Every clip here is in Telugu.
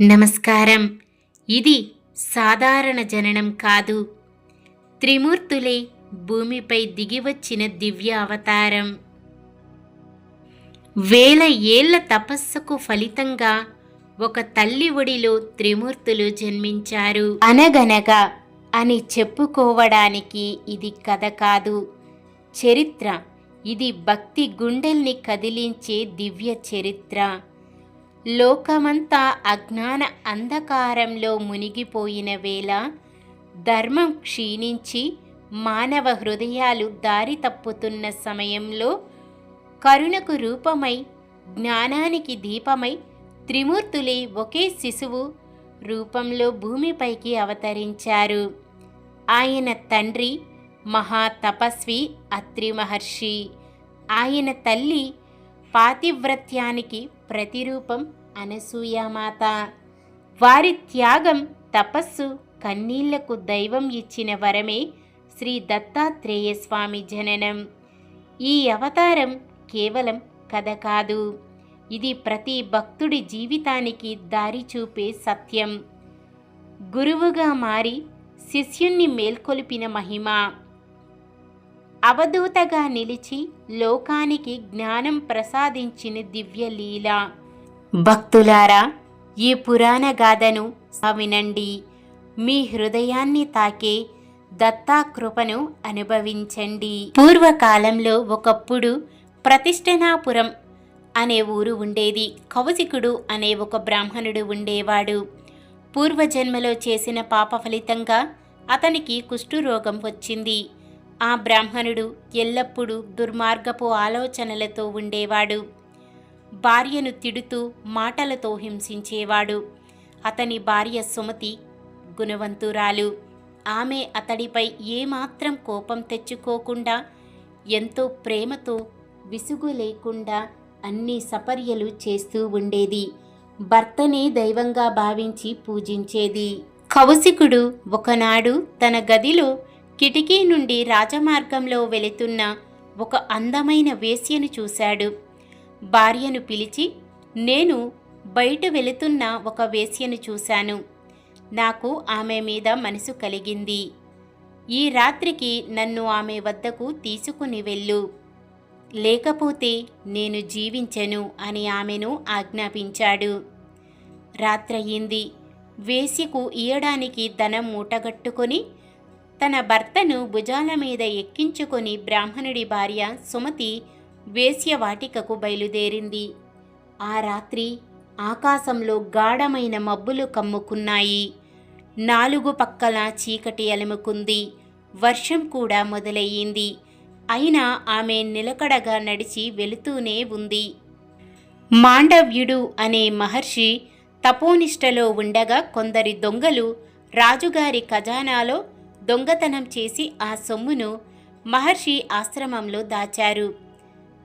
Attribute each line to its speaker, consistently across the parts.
Speaker 1: నమస్కారం. ఇది సాధారణ జననం కాదు. త్రిమూర్తులే భూమిపై దిగివచ్చిన దివ్య అవతారం. వేల ఏళ్ళ తపస్సుకు ఫలితంగా ఒక తల్లి ఒడిలో త్రిమూర్తులు జన్మించారు. అనగనగా అని చెప్పుకోవడానికి ఇది కథ కాదు. చరిత్ర. ఇది భక్తి గుండెల్ని కదిలించే దివ్య చరిత్ర. లోకమంతా అజ్ఞాన అంధకారంలో మునిగిపోయిన వేళ ధర్మం క్షీణించి మానవ హృదయాలు దారి తప్పుతున్న సమయంలో కరుణకు రూపమై జ్ఞానానికి దీపమై త్రిమూర్తులే ఒకే శిశువు రూపంలో భూమిపైకి అవతరించారు. ఆయన తండ్రి మహాతపస్వి అత్రి మహర్షి ఆయన తల్లి పాతివ్రత్యానికి ప్రతిరూపం అనసూయామాత. వారి త్యాగం తపస్సు కన్నీళ్ళకు దైవం ఇచ్చిన వరమే శ్రీ దత్తాత్రేయ స్వామి జననం. ఈ అవతారం కేవలం కథ కాదు. ఇది ప్రతి భక్తుడి జీవితానికి దారి చూపే సత్యం. గురువుగా మారి శిష్యుణ్ణి మేల్కొలిపిన మహిమ. అవధూతగా నిలిచి లోకానికి జ్ఞానం ప్రసాదించిన దివ్య లీల భక్తులారా ఈ పురాణ గాథను వినండి. మీ హృదయాన్ని తాకే దత్తాకృపను అనుభవించండి. పూర్వకాలంలో ఒకప్పుడు ప్రతిష్టనాపురం అనే ఊరు ఉండేది. కౌశికుడు అనే ఒక బ్రాహ్మణుడు ఉండేవాడు. పూర్వజన్మలో చేసిన పాప ఫలితంగా అతనికి కుష్ఠురోగం వచ్చింది. ఆ బ్రాహ్మణుడు ఎల్లప్పుడూ దుర్మార్గపు ఆలోచనలతో ఉండేవాడు. భార్యను తిడుతూ మాటలతో హింసించేవాడు. అతని భార్య సుమతి గుణవంతురాలు. ఆమె అతడిపై ఏమాత్రం కోపం తెచ్చుకోకుండా ఎంతో ప్రేమతో విసుగు లేకుండా అన్ని సపర్యలు చేస్తూ ఉండేది. భర్తనే దైవంగా భావించి పూజించేది. కౌశికుడు ఒకనాడు తన గదిలో కిటికీ నుండి రాజమార్గంలో వెళుతున్న ఒక అందమైన వేశ్యను చూశాడు. భార్యను పిలిచి నేను బయట వెళుతున్న ఒక వేశ్యను చూశాను. నాకు ఆమె మీద మనసు కలిగింది. ఈ రాత్రికి నన్ను ఆమె వద్దకు తీసుకుని వెళ్ళు. లేకపోతే నేను జీవించను అని ఆమెను ఆజ్ఞాపించాడు. రాత్రయింది వేశ్యకు ఇయ్యడానికి ధనం మూటగట్టుకొని తన భర్తను భుజాల మీద ఎక్కించుకొని బ్రాహ్మణుడి భార్య సుమతి వేశ్యవాటికకు బయలుదేరింది. ఆ రాత్రి ఆకాశంలో గాఢమైన మబ్బులు కమ్ముకున్నాయి. నాలుగు పక్కల చీకటి అలుముకుంది. వర్షం కూడా మొదలయ్యింది. అయినా ఆమె నిలకడగా నడిచి వెళుతూనే ఉంది. మాండవ్యుడు అనే మహర్షి తపోనిష్టలో ఉండగా కొందరి దొంగలు రాజుగారి ఖజానాలో దొంగతనం చేసి ఆ సొమ్మును మహర్షి ఆశ్రమంలో దాచారు.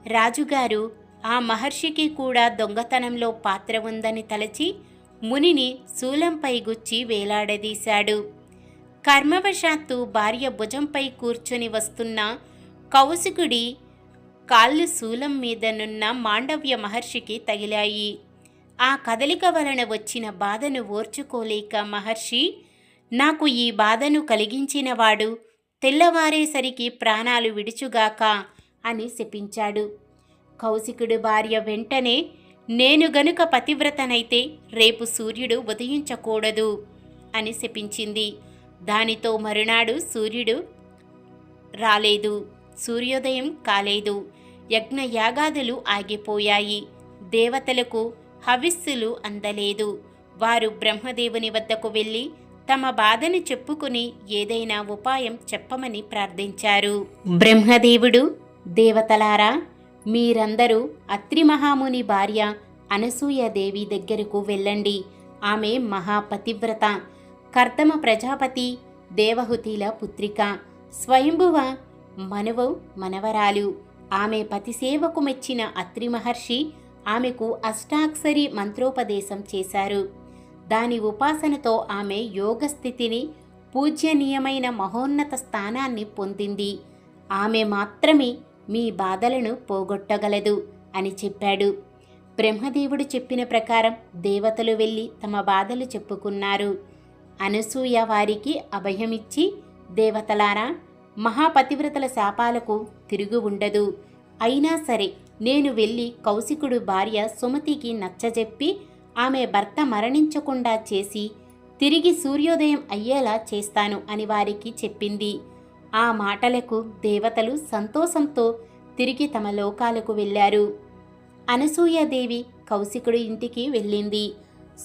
Speaker 1: రాజుగారు ఆ మహర్షికి కూడా దొంగతనంలో పాత్ర ఉందని తలచి మునిని శూలంపై గుచ్చి వేలాడదీశాడు. కర్మవశాత్తు భార్య భుజంపై కూర్చొని వస్తున్న కౌశికుడి కాళ్ళు శూలం మీదనున్న మాండవ్య మహర్షికి తగిలాయి. ఆ కదలిక వలన వచ్చిన బాధను ఓర్చుకోలేక మహర్షి నాకు ఈ బాధను కలిగించినవాడు తెల్లవారేసరికి ప్రాణాలు విడుచుగాక అని శపించాడు. కౌశికుడు భార్య వెంటనే నేను గనుక పతివ్రతనైతే రేపు సూర్యుడు ఉదయించకూడదు అని శపించింది. దానితో మరునాడు సూర్యుడు రాలేదు. సూర్యోదయం కాలేదు. యజ్ఞయాగాదులు ఆగిపోయాయి. దేవతలకు హవిస్సులు అందలేదు. వారు బ్రహ్మదేవుని వద్దకు వెళ్ళి తమ బాధను చెప్పుకుని ఏదైనా ఉపాయం చెప్పమని ప్రార్థించారు. బ్రహ్మదేవుడు దేవతలారా మీరందరూ అత్రి మహాముని భార్య అనసూయదేవి దగ్గరకు వెళ్ళండి. ఆమె మహాపతివ్రత. కర్తమ ప్రజాపతి దేవహుతిల పుత్రిక. స్వయంభువ మనువు మనవరాలు. ఆమె పతిసేవకు మెచ్చిన అత్రి మహర్షి ఆమెకు అష్టాక్షరి మంత్రోపదేశం చేశారు. దాని ఉపాసనతో ఆమె యోగస్థితిని పూజ్యనీయమైన మహోన్నత స్థానాన్ని పొందింది. ఆమె మాత్రమే మీ బాధలను పోగొట్టగలదు అని చెప్పాడు. బ్రహ్మదేవుడు చెప్పిన ప్రకారం దేవతలు వెళ్ళి తమ బాధలు చెప్పుకున్నారు. అనసూయ వారికి అభయమిచ్చి దేవతలారా మహాపతివ్రతల శాపాలకు తిరుగు ఉండదు. అయినా సరే నేను వెళ్ళి కౌశికుడు భార్య సుమతికి నచ్చజెప్పి ఆమె భర్త మరణించకుండా చేసి తిరిగి సూర్యోదయం అయ్యేలా చేస్తాను అని వారికి చెప్పింది. ఆ మాటలకు దేవతలు సంతోషంతో తిరిగి తమ లోకాలకు వెళ్ళారు. అనసూయాదేవి కౌశికుడి ఇంటికి వెళ్ళింది.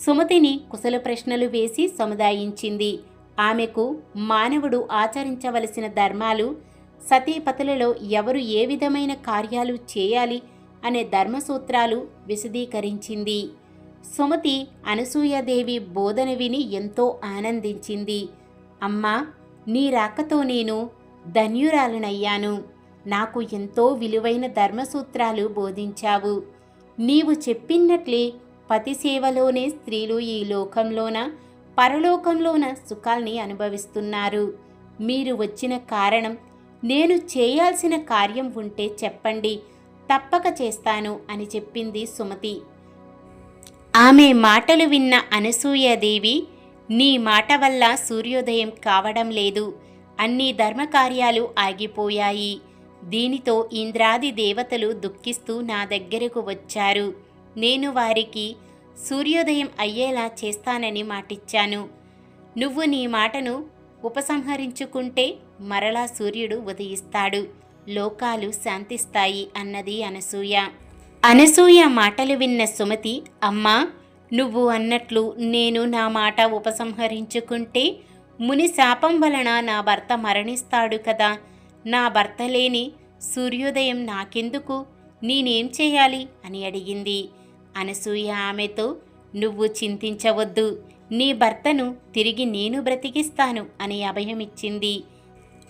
Speaker 1: సుమతిని కుశల ప్రశ్నలు వేసి సముదాయించింది. ఆమెకు మానవుడు ఆచరించవలసిన ధర్మాలు సతీపతులలో ఎవరు ఏ విధమైన కార్యాలు చేయాలి అనే ధర్మసూత్రాలు విశదీకరించింది. సుమతి అనసూయాదేవి బోధన విని ఎంతో ఆనందించింది. అమ్మా నీ రాకతో నేను ధన్యురాలనయ్యాను. నాకు ఎంతో విలువైన ధర్మసూత్రాలు బోధించావు. నీవు చెప్పినట్లే పతి సేవలోనే స్త్రీలు ఈ లోకంలోన పరలోకంలోన సుఖాల్ని అనుభవిస్తున్నారు. మీరు వచ్చిన కారణం నేను చేయాల్సిన కార్యం ఉంటే చెప్పండి. తప్పక చేస్తాను అని చెప్పింది సుమతి. ఆమె మాటలు విన్న అనసూయదేవి నీ మాట వల్ల సూర్యోదయం కావడం లేదు. అన్ని ధర్మకార్యాలు ఆగిపోయాయి. దీనితో ఇంద్రాది దేవతలు దుఃఖిస్తూ నా దగ్గరకు వచ్చారు. నేను వారికి సూర్యోదయం అయ్యేలా చేస్తానని మాటిచ్చాను. నువ్వు నీ మాటను ఉపసంహరించుకుంటే మరలా సూర్యుడు ఉదయిస్తాడు. లోకాలు శాంతిస్తాయి అన్నది అనసూయ. అనసూయ మాటలు విన్న సుమతి అమ్మా నువ్వు అన్నట్లు నేను నా మాట ఉపసంహరించుకుంటే ముని శాపం వలన నా భర్త మరణిస్తాడు కదా. నా భర్త లేని సూర్యోదయం నాకెందుకు? నేనేం చేయాలి? అని అడిగింది. అనసూయ ఆమెతో నువ్వు చింతించవద్దు. నీ భర్తను తిరిగి నేను బ్రతికిస్తాను అని అభయమిచ్చింది.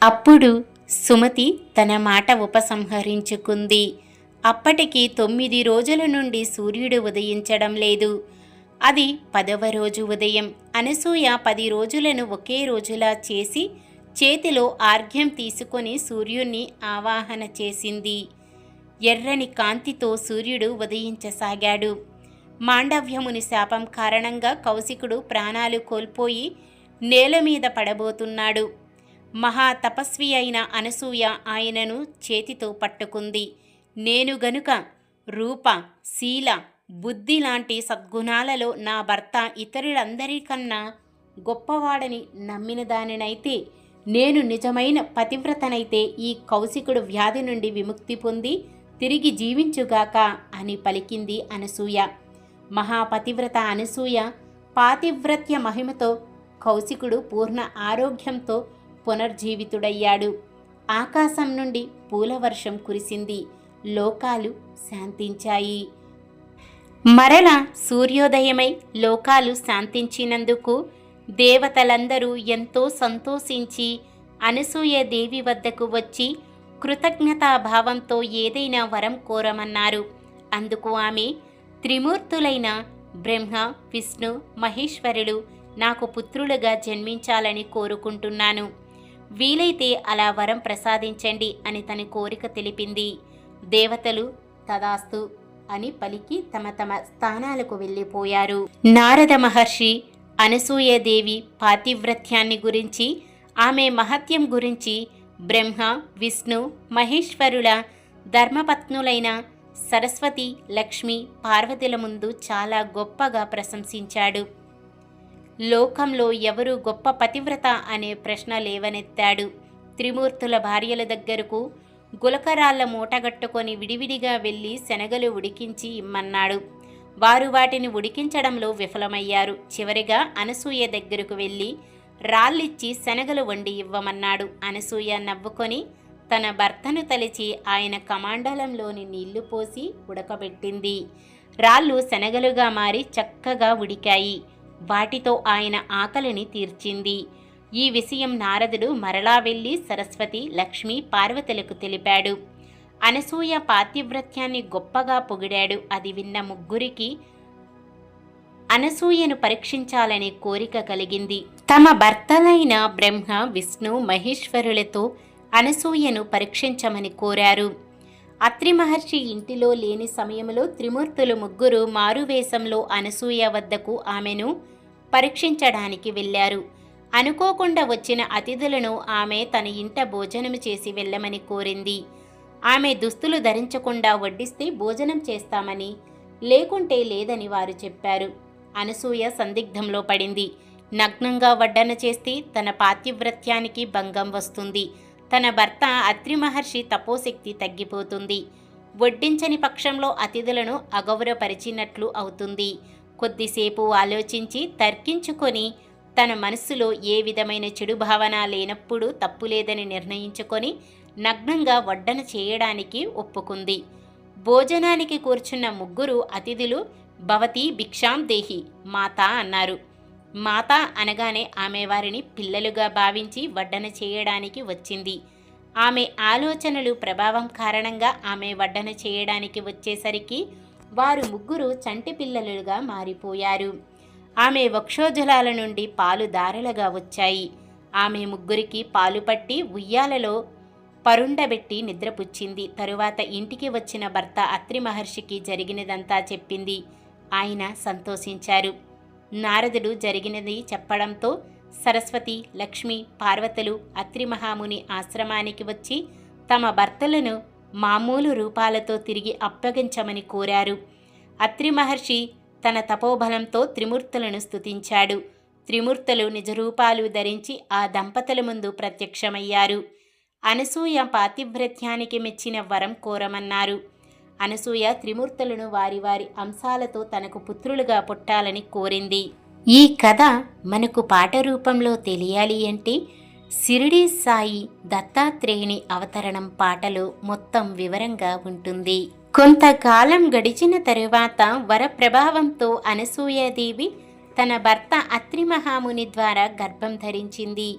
Speaker 1: అప్పుడు సుమతి తన మాట ఉపసంహరించుకుంది. అప్పటికి తొమ్మిది రోజుల నుండి సూర్యుడు ఉదయించడం లేదు. అది పదవ రోజు ఉదయం. అనసూయ పది రోజులను ఒకే రోజులా చేసి చేతిలో ఆర్ఘ్యం తీసుకొని సూర్యుణ్ణి ఆవాహన చేసింది. ఎర్రని కాంతితో సూర్యుడు ఉదయించసాగాడు. మాండవ్యముని శాపం కారణంగా కౌశికుడు ప్రాణాలు కోల్పోయి నేల మీద పడబోతున్నాడు. మహా తపస్వి అయిన అనసూయ ఆయనను చేతితో పట్టుకుంది. నేను గనుక రూప శీల బుద్ధి లాంటి సద్గుణాలలో నా భర్త ఇతరులందరికన్నా గొప్పవాడని నమ్మిన దానినైతే నేను నిజమైన పతివ్రతనైతే ఈ కౌశికుడు వ్యాధి నుండి విముక్తి పొంది తిరిగి జీవించుగాక అని పలికింది అనసూయ. మహాపతివ్రత అనసూయ పాతివ్రత్య మహిమతో కౌశికుడు పూర్ణ ఆరోగ్యంతో పునర్జీవితుడయ్యాడు. ఆకాశం నుండి పూలవర్షం కురిసింది. లోకాలు శాంతించాయి. మరల సూర్యోదయమై లోకాలు శాంతించినందుకు దేవతలందరూ ఎంతో సంతోషించి అనసూయ దేవి వద్దకు వచ్చి కృతజ్ఞతాభావంతో ఏదైనా వరం కోరమన్నారు. అందుకు ఆమె త్రిమూర్తులైన బ్రహ్మ విష్ణు మహేశ్వరులు నాకు పుత్రులుగా జన్మించాలని కోరుకుంటున్నాను. వీలైతే అలా వరం ప్రసాదించండి అని తన కోరిక తెలిపింది. దేవతలు తదాస్తు అని పలికి తమ తమ స్థానాలకు వెళ్ళిపోయారు. నారద మహర్షి అనసూయదేవి పాతివ్రత్యాన్ని గురించి ఆమె మహత్యం గురించి బ్రహ్మ విష్ణు మహేశ్వరుల ధర్మపత్నులైన సరస్వతి లక్ష్మి పార్వతుల ముందు చాలా గొప్పగా ప్రశంసించాడు. లోకంలో ఎవరు గొప్ప పతివ్రత అనే ప్రశ్న లేవనెత్తాడు. త్రిమూర్తుల భార్యల దగ్గరకు గులకరాళ్ళ మూటగట్టుకొని విడివిడిగా వెళ్ళి శనగలు ఉడికించి ఇమ్మన్నాడు. వారు వాటిని ఉడికించడంలో విఫలమయ్యారు. చివరిగా అనసూయ దగ్గరకు వెళ్ళి రాళ్ళిచ్చి శనగలు వండి ఇవ్వమన్నాడు. అనసూయ నవ్వుకొని తన భర్తను తలిచి ఆయన కమాండలంలోని నీళ్ళు పోసి ఉడకబెట్టింది. రాళ్ళు శనగలుగా మారి చక్కగా ఉడికాయి. వాటితో ఆయన ఆకలిని తీర్చింది. ఈ విషయం నారదుడు మరలా వెళ్ళి సరస్వతి లక్ష్మి పార్వతులకు తెలిపాడు. అనసూయ పాతివ్రత్యాన్ని గొప్పగా పొగిడాడు. అది విన్న ముగ్గురికి అనసూయను పరీక్షించాలనే కోరిక కలిగింది. తమ భర్తలైన బ్రహ్మ విష్ణు మహేశ్వరులతో అనసూయను పరీక్షించమని కోరారు. అత్రి మహర్షి ఇంటిలో లేని సమయంలో త్రిమూర్తులు ముగ్గురు మారువేషంలో అనసూయ వద్దకు ఆమెను పరీక్షించడానికి వెళ్ళారు. అనుకోకుండా వచ్చిన అతిథులను ఆమె తన ఇంట భోజనం చేసి వెళ్ళమని కోరింది. ఆమె దుస్తులు ధరించకుండా వడ్డిస్తే భోజనం చేస్తామని లేకుంటే లేదని వారు చెప్పారు. అనసూయ సందిగ్ధంలో పడింది. నగ్నంగా వడ్డన చేస్తే తన పాతివ్రత్యానికి భంగం వస్తుంది. తన భర్త అత్రి మహర్షి తపోశక్తి తగ్గిపోతుంది. వడ్డించని పక్షంలో అతిథులను అగౌరవపరిచినట్లు అవుతుంది. కొద్దిసేపు ఆలోచించి తర్కించుకొని తన మనస్సులో ఏ విధమైన చెడు భావన లేనప్పుడు తప్పులేదని నిర్ణయించుకొని నగ్నంగా వడ్డన చేయడానికి ఒప్పుకుంది. భోజనానికి కూర్చున్న ముగ్గురు అతిథులు భవతి భిక్షాం దేహి మాత అన్నారు. మాత అనగానే ఆమె వారిని పిల్లలుగా భావించి వడ్డన చేయడానికి వచ్చింది. ఆమె ఆలోచనలు ప్రభావం కారణంగా ఆమె వడ్డన చేయడానికి వచ్చేసరికి వారు ముగ్గురు చంటి పిల్లలుగా మారిపోయారు. ఆమె వక్షోజలాల నుండి పాలు దారలుగా వచ్చాయి. ఆమె ముగ్గురికి పాలు పట్టి ఉయ్యాలలో పరుండబెట్టి నిద్రపుచ్చింది. తరువాత ఇంటికి వచ్చిన భర్త అత్రి మహర్షికి జరిగినదంతా చెప్పింది. ఆయన సంతోషించారు. నారదుడు జరిగినది చెప్పడంతో సరస్వతి లక్ష్మి పార్వతులు అత్రి మహాముని ఆశ్రమానికి వచ్చి తమ భర్తలను మామూలు రూపాలతో తిరిగి అప్పగించమని కోరారు. అత్రి మహర్షి తన తపోబలంతో త్రిమూర్తులను స్తుతించాడు. త్రిమూర్తులు నిజరూపాలు ధరించి ఆ దంపతుల ముందు ప్రత్యక్షమయ్యారు. అనసూయ పాతివ్రత్యానికి మెచ్చిన వరం కోరమన్నారు. అనసూయ త్రిమూర్తులను వారి వారి అంశాలతో తనకు పుత్రులుగా పుట్టాలని కోరింది. ఈ కథ మనకు పాట రూపంలో తెలియాలి అంటే సిరిడి సాయి దత్తాత్రేయుని అవతరణం పాటలో మొత్తం వివరంగా ఉంటుంది. కొంతకాలం గడిచిన తరువాత వర ప్రభావంతో అనసూయాదేవి తన భర్త అత్రిమహాముని ద్వారా గర్భం ధరించింది.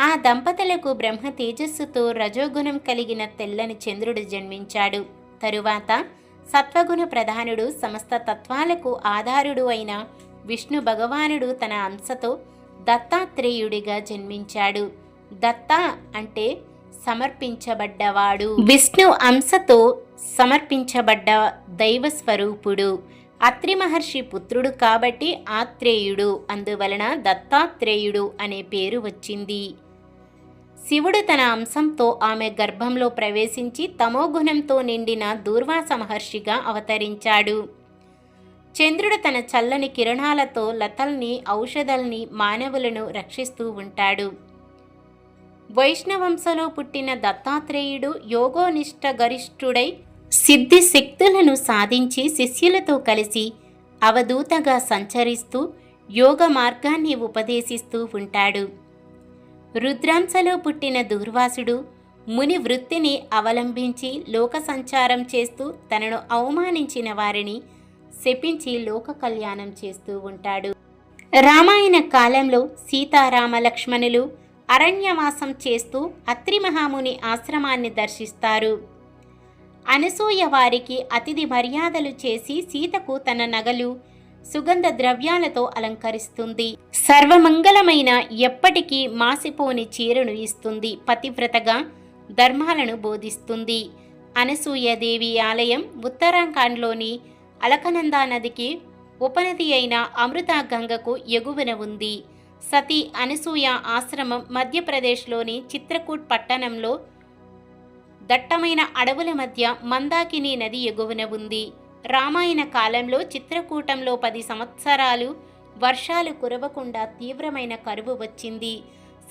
Speaker 1: ఆ దంపతులకు బ్రహ్మ తేజస్సుతో రజోగుణం కలిగిన తెల్లని చంద్రుడు జన్మించాడు. తరువాత సత్వగుణ ప్రధానుడు సమస్త తత్వాలకు ఆధారుడు అయిన విష్ణు భగవానుడు తన అంశతో దత్తాత్రేయుడిగా జన్మించాడు. దత్త అంటే సమర్పించబడ్డవాడు. విష్ణు అంశతో సమర్పించబడ్డ దైవ స్వరూపుడు అత్రి మహర్షి పుత్రుడు కాబట్టి ఆత్రేయుడు. అందువలన దత్తాత్రేయుడు అనే పేరు వచ్చింది. శివుడు తన అంశంతో ఆమె గర్భంలో ప్రవేశించి తమోగుణంతో నిండిన దూర్వాస మహర్షిగా అవతరించాడు. చంద్రుడు తన చల్లని కిరణాలతో లతల్ని ఔషధల్ని మానవులను రక్షిస్తూ ఉంటాడు. వైష్ణవంశలో పుట్టిన దత్తాత్రేయుడు యోగోనిష్ట గరిష్ఠుడై సిద్ధి శక్తులను సాధించి శిష్యులతో కలిసి అవధూతగా సంచరిస్తూ యోగ మార్గాన్ని ఉపదేశిస్తూ ఉంటాడు. రుద్రాంశలో పుట్టిన దూర్వాసుడు ముని వృత్తిని అవలంబించి లోక సంచారం చేస్తూ తనను అవమానించిన వారిని శపించి లోక కళ్యాణం చేస్తూ ఉంటాడు. రామాయణ కాలంలో సీతారామ లక్ష్మణులు అరణ్యవాసం చేస్తూ అత్రి మహాముని ఆశ్రమాన్ని దర్శిస్తారు. అనసూయ వారికి అతిథి మర్యాదలు చేసి సీతకు తన నగలు సుగంధ ద్రవ్యాలతో అలంకరిస్తుంది. సర్వమంగళమైన ఎప్పటికీ మాసిపోని చీరను ఇస్తుంది. పతివ్రతగా ధర్మాలను బోధిస్తుంది. అనసూయదేవి ఆలయం ఉత్తరాఖండ్లోని అలకనందా నదికి ఉపనది అయిన అమృత గంగకు ఎగువన ఉంది. సతీ అనసూయ ఆశ్రమం మధ్యప్రదేశ్లోని చిత్రకూట్ పట్టణంలో దట్టమైన అడవుల మధ్య మందాకిని నది ఎగువన ఉంది. రామాయణ కాలంలో చిత్రకూటంలో పది సంవత్సరాలు వర్షాలు కురవకుండా తీవ్రమైన కరువు వచ్చింది.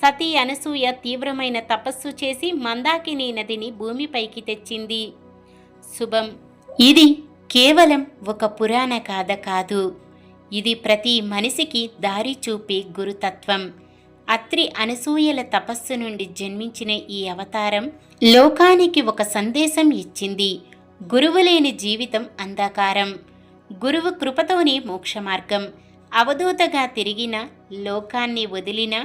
Speaker 1: సతీ అనసూయ తీవ్రమైన తపస్సు చేసి మందాకిని నదిని భూమిపైకి తెచ్చింది. శుభం. ఇది కేవలం ఒక పురాణ గాథ కాదు. ఇది ప్రతి మనిషికి దారి చూపే గురుతత్వం. అత్రి అనసూయల తపస్సు నుండి జన్మించిన ఈ అవతారం లోకానికి ఒక సందేశం ఇచ్చింది. గురువు లేని జీవితం అంధకారం. గురువు కృపతోనే మోక్షమార్గం. అవధూతగా తిరిగిన లోకాన్ని వదిలిన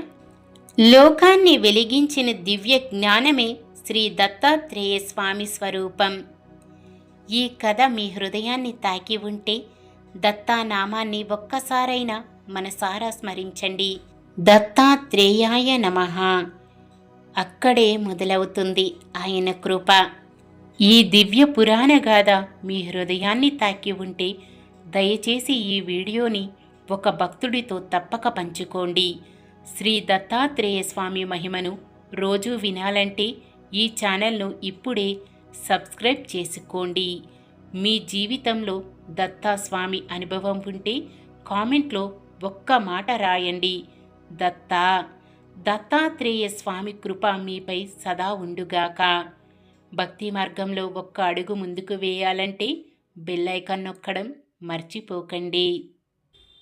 Speaker 1: లోకాన్ని వెలిగించిన దివ్య జ్ఞానమే శ్రీ దత్తాత్రేయ స్వామి స్వరూపం. ఈ కథ మీ హృదయాన్ని తాకి ఉంటే దత్తానామాన్ని ఒక్కసారైనా మనసారా స్మరించండి. దత్తాత్రేయాయ నమః. అక్కడే మొదలవుతుంది ఆయన కృప. ఈ దివ్య పురాణ గాథ మీ హృదయాన్ని తాకి ఉంటే దయచేసి ఈ వీడియోని ఒక భక్తుడితో తప్పక పంచుకోండి. శ్రీ దత్తాత్రేయ స్వామి మహిమను రోజు వినాలంటే ఈ ఛానల్ను ఇప్పుడే సబ్స్క్రైబ్ చేసుకోండి. మీ జీవితంలో దత్తా స్వామి అనుభవం ఉంటే కామెంట్లో ఒక్క మాట రాయండి. దత్తా దత్తాత్రేయ స్వామి కృప మీపై సదా ఉండుగాక. భక్తి మార్గంలో ఒక్క అడుగు ముందుకు వేయాలంటే బెల్లైకన్ నొక్కడం మర్చిపోకండి.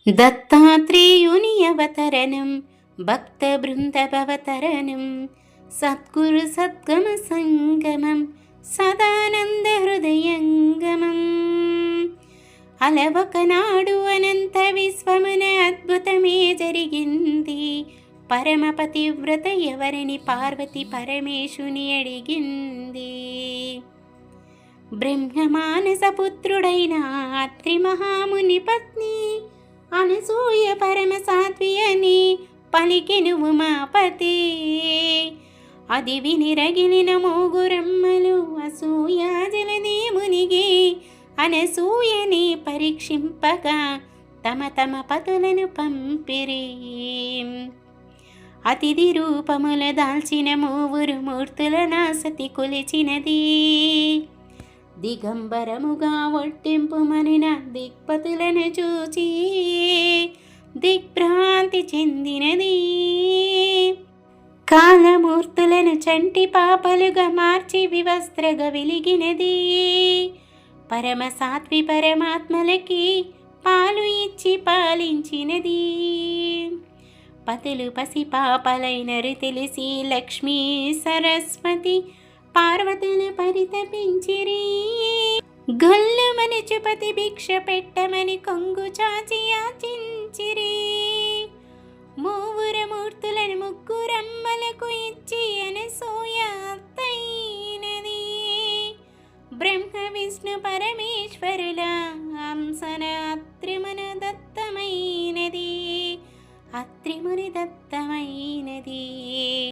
Speaker 1: దత్తాత్రేయుని అవతరణం భక్త బృందభవతరణం సద్గురు సద్గమ సంగమం సదానంద హృదయంగమం. అలవకనాడు అనంత విశ్వమున అద్భుతమే జరిగింది. పరమ పతివ్రత ఎవరిని పార్వతి పరమేశుని అడిగింది. బ్రహ్మమానస పుత్రుడైన అత్రి మహాముని పత్ని అనసూయ పరమ సాత్వి అని పలికెను ఉమాపతి అది విని రగిలిన మూగురమ్మలు అసూయా జలదే మునిగి అనసూయని పరీక్షింపగా తమ తమ పతులను పంపిరి. అతిథి రూపముల దాల్చిన మూవురు మూర్తుల నాసతి కొలిచినది. దిగంబరముగా ఒట్టింపు మనిన దిక్పతులను చూచి దిగ్భ్రాంతి చెందినది. కాలమూర్తులను చంటి పాపలుగా మార్చి వివస్త్రగా వెలిగినది. పరమ సాత్వి పరమాత్మలకి పాలు ఇచ్చి పాలించినది. పతులు పసి పాపలైనరు తెలిసి లక్ష్మీ సరస్వతి పార్వతులు పరితపించిరి. గల్లు చుపతి భిక్ష పెట్టమని కొంగు చాచి యాచించిరి. మూవురమూర్తులను ముగ్గురమ్మలకు ఇచ్చి అనసూయ అత్తైనది బ్రహ్మ విష్ణు పరమేశ్వరుల అంశనాత్రిమున దత్తమైనది. అత్రిముని దత్తమైనది.